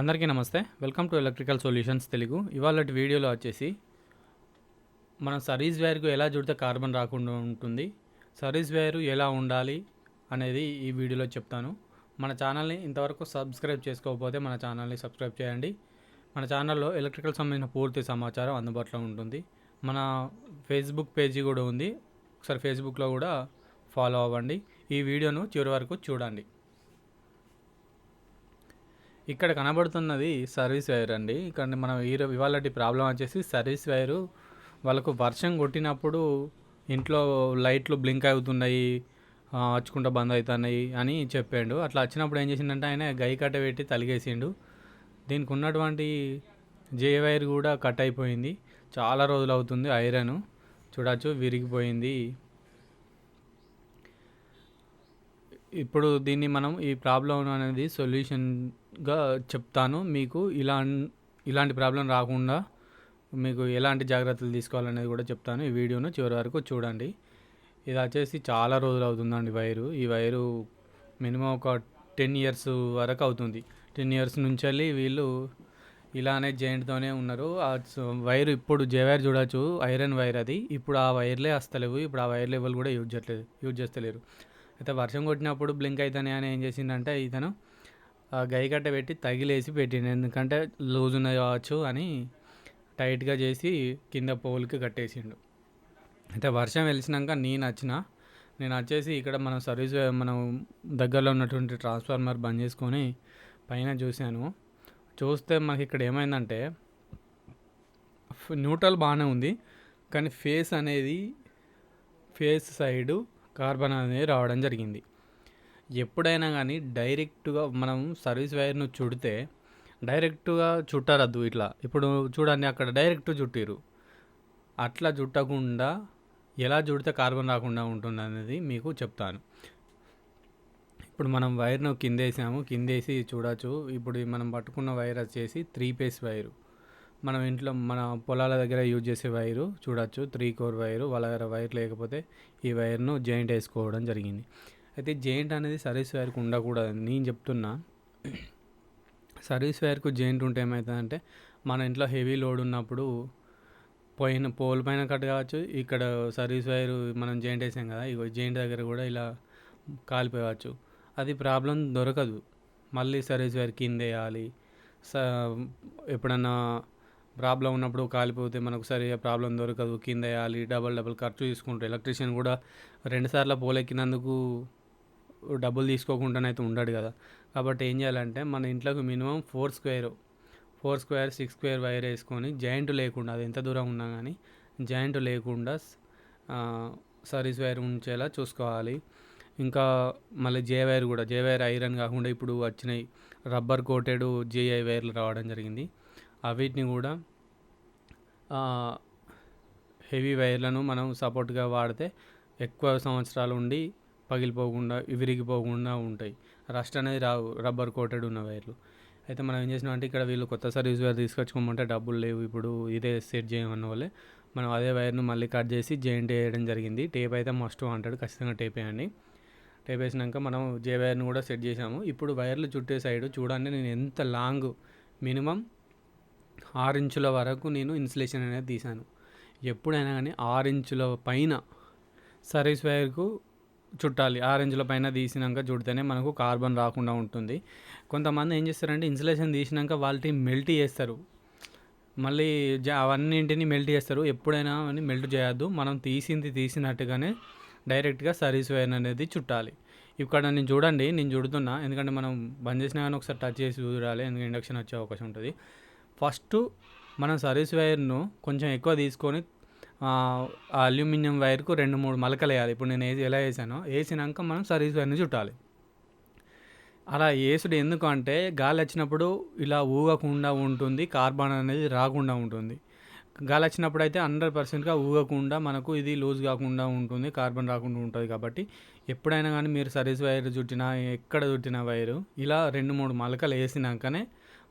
అందరికీ నమస్తే. Welcome to electrical solutions Telugu ఇవాళ వీడియోలో వచ్చేసి మనం సర్వీస్ వైర్కు ఎలా చుడితే కార్బన్ రాకుండా ఉంటుంది సర్వీస్ వైరు ఎలా ఉండాలి అనేది ఈ వీడియోలో చెప్తాను. మన ఛానల్ని ఇంతవరకు సబ్స్క్రైబ్ చేసుకోకపోతే మన ఛానల్ని సబ్స్క్రైబ్ చేయండి. మన ఛానల్లో ఎలక్ట్రికల్ సంబంధించిన పూర్తి సమాచారం అందుబాటులో ఉంటుంది. మన ఫేస్బుక్ పేజీ కూడా ఉంది. ఒకసారి ఫేస్బుక్లో కూడా ఫాలో అవ్వండి. ఈ వీడియోను చివరి వరకు చూడండి. ఇక్కడ కనబడుతున్నది సర్వీస్ వైర్ అండి. ఇక్కడ మనం ఈరో ఇవాళ ప్రాబ్లం వచ్చేసి సర్వీస్ వైరు వాళ్ళకు వర్షం కొట్టినప్పుడు ఇంట్లో లైట్లు బ్లింక్ అవుతున్నాయి ఆ, వచ్చుకుంటా బంద్ అవుతున్నాయి అని చెప్పాడు. అట్లా వచ్చినప్పుడు ఏం చేసిండంటే ఆయన గై కట్ట పెట్టి తలిగేసిండు. దీనికి ఉన్నటువంటి జే వైర్ కూడా కట్ అయిపోయింది. చాలా రోజులు అవుతుంది ఐరన్. చూడచ్చు విరిగిపోయింది. ఇప్పుడు దీన్ని మనం ఈ ప్రాబ్లం అనేది సొల్యూషన్ గా చెప్తాను. మీకు ఇలా ఇలాంటి ప్రాబ్లం రాకుండా మీకు ఎలాంటి జాగ్రత్తలు తీసుకోవాలనేది కూడా చెప్తాను. ఈ వీడియోను చివరి వరకు చూడండి. ఇది వచ్చేసి చాలా రోజులు అవుతుందండి వైరు. ఈ వైరు మినిమం ఒక టెన్ ఇయర్స్ వరకు అవుతుంది. టెన్ ఇయర్స్ నుంచి వెళ్ళి వీళ్ళు ఇలానే జాయింట్తోనే ఉన్నారు. ఆ వైర్ ఇప్పుడు జే వైర్ చూడొచ్చు. ఐరన్ వైర్ అది. ఇప్పుడు ఆ వైర్లే వస్తలేవు ఇప్పుడు ఆ వైర్ లెవెల్ కూడా యూజ్ చేయట్లేదు యూజ్ చేస్తలేరు అయితే వర్షం కొట్టినప్పుడు బ్లింక్ అవుతానే అని ఏం చేసిందంటే ఇతను ఆ గై కట్ట పెట్టి తగిలేసి పెట్టిండు. ఎందుకంటే లూజ్ ఉన్నది కావచ్చు అని టైట్గా చేసి కింద పోల్కి కట్టేసిండు. అయితే వర్షం వెలిసినాక నేను వచ్చిన నేను వచ్చేసి ఇక్కడ మనం సర్వీస్ మనం దగ్గరలో ఉన్నటువంటి ట్రాన్స్ఫార్మర్ బంద్ చేసుకొని పైన చూశాను. చూస్తే మనకి ఇక్కడ ఏమైందంటే న్యూట్రల్ బాగానే ఉంది. కానీ ఫేస్ అనేది ఫేస్ సైడు కార్బన్ అనేది రావడం జరిగింది. ఎప్పుడైనా కానీ డైరెక్ట్గా మనం సర్వీస్ వైర్ను చుడితే డైరెక్ట్గా చుట్టరద్దు ఇట్లా. ఇప్పుడు చూడండి అక్కడ డైరెక్ట్ చుట్టిరు అట్లా చుట్టకుండా ఎలా చుడితే కార్బన్ రాకుండా ఉంటుంది అనేది మీకు చెప్తాను. ఇప్పుడు మనం వైర్ను కిందేసాము. కిందేసి చూడొచ్చు. ఇప్పుడు మనం పట్టుకున్న వైర్ వచ్చేసి త్రీ పేస్ వైరు. మనం ఇంట్లో మన పొలాల దగ్గర యూజ్ చేసే వైరు చూడొచ్చు. త్రీ కోర్ వైరు వాళ్ళ దగ్గర వైర్ లేకపోతే ఈ వైర్ను జాయింట్ వేసుకోవడం జరిగింది. అయితే జాయింట్ అనేది సర్వీస్ వైర్కి ఉండకూడదు నేను చెప్తున్నా. సర్వీస్ వైర్కు జాయింట్ ఉంటే ఏమవుతుందంటే మన ఇంట్లో హెవీ లోడ్ ఉన్నప్పుడు పోయిన పోల్ పైన కట్ కావచ్చు ఇక్కడ సర్వీస్ వైర్ మనం జాయింట్ వేసాం కదా ఇగో జాయింట్ దగ్గర కూడా ఇలా కాలిపోవచ్చు. అది ప్రాబ్లం దొరకదు. మళ్ళీ సర్వీస్ వైర్ కింద వేయాలి. స ఎప్పుడన్నా ప్రాబ్లం ఉన్నప్పుడు కాలిపోతే మనకు సరిగా ప్రాబ్లం దొరకదు. కింద వేయాలి డబల్ డబల్ ఖర్చు తీసుకుంటారు ఎలక్ట్రీషియన్ కూడా రెండుసార్లు పోలెక్కినందుకు డబ్బులు తీసుకోకుండానైతే ఉండడు కదా. కాబట్టి ఏం చేయాలంటే మన ఇంట్లోకి minimum four square four square six square wire వేసుకొని జాయింట్ లేకుండా అది ఎంత దూరం ఉన్నా కానీ జాయింట్ లేకుండా సర్వీస్ వైర్ ఉంచేలా చూసుకోవాలి. ఇంకా మళ్ళీ జే వైర్ కూడా జే వైర్ ఐరన్ కాకుండా ఇప్పుడు వచ్చినాయి రబ్బర్ కోటెడ్ జేఐ వైర్లు రావడం జరిగింది. అవిటిని కూడా హెవీ వైర్లను మనం సపోర్ట్గా వాడితే ఎక్కువ సంవత్సరాలు ఉండి పగిలిపోకుండా విరిగిపోకుండా ఉంటాయి. రస్ట్ అనేది రావు రబ్బర్ కోటెడ్ ఉన్న వైర్లు. అయితే మనం ఏం చేసినామంటే ఇక్కడ వీళ్ళు కొత్త సర్వీస్ వైర్ తీసుకొచ్చుకోమంటే డబ్బులు లేవు. ఇప్పుడు ఇదే సెట్ చేయమన్న వాళ్ళే. మనం అదే వైర్ను మళ్ళీ కట్ చేసి జాయింట్ వేయడం జరిగింది. టేప్ అయితే మస్ట్ అంటాడు ఖచ్చితంగా టేప్ వేయండి. టేప్ వేసినాక మనం జే వైర్ను కూడా సెట్ చేసాము ఇప్పుడు వైర్లు చుట్టే సైడ్ చూడండి నేను ఎంత లాంగ్ మినిమం ఆరు ఇంచుల వరకు నేను ఇన్సులేషన్ అనేది తీశాను. ఎప్పుడైనా కానీ ఆరు ఇంచుల పైన సర్వీస్ వైర్కు చుట్టాలి. ఆరెంజ్ల పైన తీసినాక చుడితేనే మనకు కార్బన్ రాకుండా ఉంటుంది. కొంతమంది ఏం చేస్తారంటే ఇన్సులేషన్ తీసినాక వాళ్ళని మెల్ట్ చేస్తారు. మళ్ళీ జ- అవన్నింటిని మెల్ట్ చేస్తారు. ఎప్పుడైనా అని మెల్ట్ చేయొద్దు. మనం తీసింది తీసినట్టుగానే డైరెక్ట్గా సర్వీస్ వైర్ అనేది చుట్టాలి. ఇక్కడ నేను చూడండి నేను చుడుతున్నా. ఎందుకంటే మనం బంద్ చేసినా కానీ ఒకసారి టచ్ చేసి చూడాలి. ఎందుకంటే ఇండక్షన్ వచ్చే అవకాశం ఉంటుంది. ఫస్ట్ మనం సర్వీస్ వైర్ను కొంచెం ఎక్కువ తీసుకొని అల్యూమినియం వైర్కు రెండు మూడు మలకలు వేయాలి. ఇప్పుడు నేను ఏది ఎలా వేసానో వేసినాక మనం సర్వీస్ వైర్ని చుట్టాలి. అలా వేసుడు ఎందుకు అంటే గాలి వచ్చినప్పుడు ఇలా ఊగకుండా ఉంటుంది కార్బన్ అనేది రాకుండా ఉంటుంది. గాలి వచ్చినప్పుడు అయితే హండ్రెడ్ పర్సెంట్గా ఊగకుండా మనకు ఇది లూజ్ కాకుండా ఉంటుంది కార్బన్ రాకుండా ఉంటుంది కాబట్టి ఎప్పుడైనా కానీ మీరు సర్వీస్ వైర్ చుట్టినా ఎక్కడ చుట్టిన వైరు ఇలా రెండు మూడు మలకలు వేసినాకనే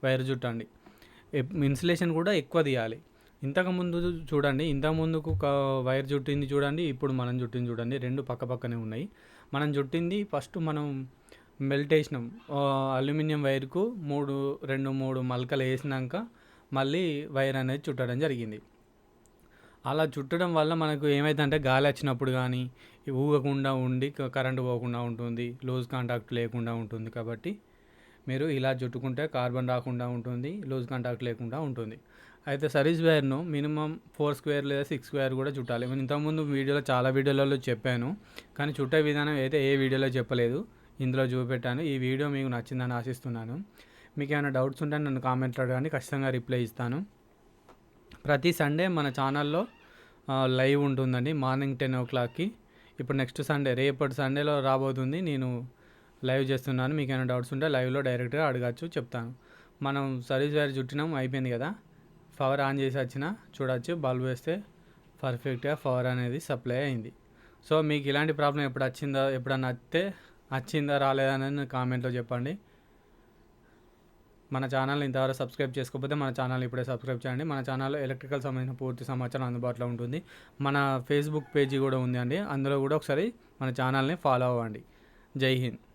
వైర్ చుట్టండి. ఇన్సులేషన్ కూడా ఎక్కువ తీయాలి. ఇంతకు ముందు చూడండి ఇంతకు ముందుకు ఒక వైర్ చుట్టింది చూడండి ఇప్పుడు మనం చుట్టింది చూడండి రెండు పక్క పక్కనే ఉన్నాయి. మనం చుట్టింది ఫస్ట్ మనం మెల్ట్ వేసినాం. అల్యూమినియం వైర్కు మూడు రెండు మూడు మలకలు వేసినాక మళ్ళీ వైర్ అనేది చుట్టడం జరిగింది. అలా చుట్టడం వల్ల మనకు ఏమైందంటే గాలి వచ్చినప్పుడు కానీ ఊగకుండా ఉండి కరెంటు పోకుండా ఉంటుంది లూజ్ కాంటాక్ట్ లేకుండా ఉంటుంది కాబట్టి మీరు ఇలా చుట్టుకుంటే కార్బన్ రాకుండా ఉంటుంది లూజ్ కాంటాక్ట్ లేకుండా ఉంటుంది. అయితే సరీస్ వైర్ను మినిమం ఫోర్ స్క్వేర్ లేదా సిక్స్ స్క్వేర్ కూడా చుట్టాలి. నేను ఇంతకుముందు వీడియోలో చాలా వీడియోలలో చెప్పాను కానీ చుట్టే విధానం అయితే ఏ వీడియోలో చెప్పలేదు. ఇందులో చూపెట్టాను. ఈ వీడియో మీకు నచ్చిందని ఆశిస్తున్నాను. మీకు ఏమైనా డౌట్స్ ఉంటే నన్ను కామెంట్లో అడగండి ఖచ్చితంగా రిప్లై ఇస్తాను. ప్రతి సండే మన ఛానల్లో లైవ్ ఉంటుందండి మార్నింగ్ టెన్ ఓ క్లాక్కి. ఇప్పుడు నెక్స్ట్ సండే రేపటి సండేలో రాబోతుంది. నేను లైవ్ చేస్తున్నాను. మీకు ఏమైనా డౌట్స్ ఉంటే లైవ్లో డైరెక్ట్గా అడగచ్చు చెప్తాను. మనం సర్వీస్ వైర్ చుట్టినాం అయిపోయింది కదా? పవర్ ఆన్ చేసి వచ్చిన చూడవచ్చు బల్బ్ వేస్తే పర్ఫెక్ట్గా పవర్ అనేది సప్లై అయింది. సో మీకు ఇలాంటి ప్రాబ్లం ఎప్పుడు వచ్చిందా? ఎప్పుడన్నా వస్తే వచ్చిందా? రాలేదా అనేది కామెంట్లో చెప్పండి. మన ఛానల్ ఇంతవరకు సబ్స్క్రైబ్ చేసుకోకపోతే మన ఛానల్ ఇప్పుడే సబ్స్క్రైబ్ చేయండి. మన ఛానల్లో ఎలక్ట్రికల్ సంబంధించిన పూర్తి సమాచారం అందుబాటులో ఉంటుంది. మన ఫేస్బుక్ పేజీ కూడా ఉంది అండి. అందులో కూడా ఒకసారి మన ఛానల్ని ఫాలో అవ్వండి. జై హింద్.